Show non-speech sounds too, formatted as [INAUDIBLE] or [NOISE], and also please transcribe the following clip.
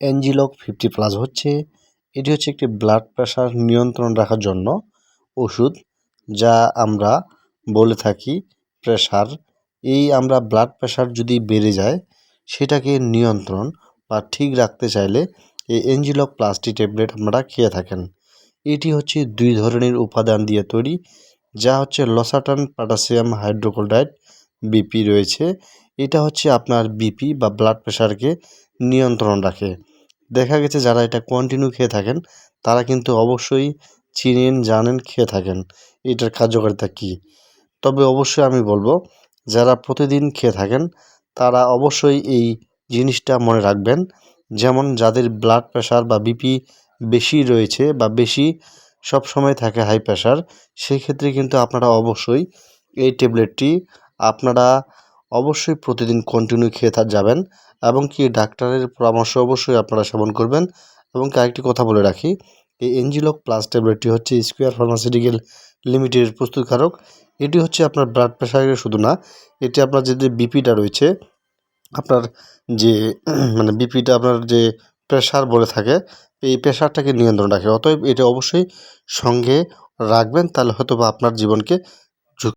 এনজিলক fifty plus হচ্ছে। এটি হচ্ছে একটি ব্লাড প্রেশার নিয়ন্ত্রণ রাখার জন্য ওষুধ যা আমরা বলে থাকি প্রেশার এই আমরা ব্লাড প্রেশার যদি বেড়ে যায়, সেটাকে নিয়ন্ত্রণ বা ঠিক রাখতে চাইলে এই এনজিলক প্লাসটি ট্যাবলেট আপনারা খেয়ে থাকেন। এটি হচ্ছে দুই ধরনের উপাদান দিয়ে তৈরি, যা হচ্ছে লসাটান পটাশিয়াম হাইড্রোক্লোরাইড বিপি রয়েছে। এটা হচ্ছে আপনার বিপি বা ব্লাড প্রেশারকে নিয়ন্ত্রণ রাখে। দেখা গেছে যারা এটা কন্টিনিউ খেয়ে থাকেন, তারা কিন্তু অবশ্যই চিনেন, জানেন, খেয়ে থাকেন। এটার কার্যকারিতা কী? তবে অবশ্যই আমি বলব, যারা প্রতিদিন খেয়ে থাকেন, তারা অবশ্যই এই জিনিসটা মনে রাখবেন। যেমন যাদের ব্লাড প্রেশার বা বিপি বেশি রয়েছে বা বেশি সব সময় থাকে হাই প্রেশার সেই ক্ষেত্রে কিন্তু আপনারা অবশ্যই এই ট্যাবলেটটি আপনারা অবশ্যই প্রতিদিন কন্টিনিউ খেয়ে থা যাবেন এবং কি ডাক্তারের পরামর্শ অবশ্যই আপনারা সেবন করবেন। এবং কি আরেকটি কথা বলে রাখি, এই এনজিলক প্লাস ট্যাবলেটটি হচ্ছে স্কোয়ার ফার্মাসিউটিক্যাল লিমিটেডের প্রস্তুতকারক। এটি হচ্ছে আপনার ব্লাড প্রেশারের শুধু না, এটি আপনার যে বিপিটা রয়েছে, আপনার যে [CLEARS THROAT] মানে বিপিটা আপনার যে প্রেশার বলে থাকে, এই প্রেশারটাকে নিয়ন্ত্রণ রাখে। অতএব এটা অবশ্যই সঙ্গে রাখবেন, তাহলে হয়তো বা আপনার জীবনকে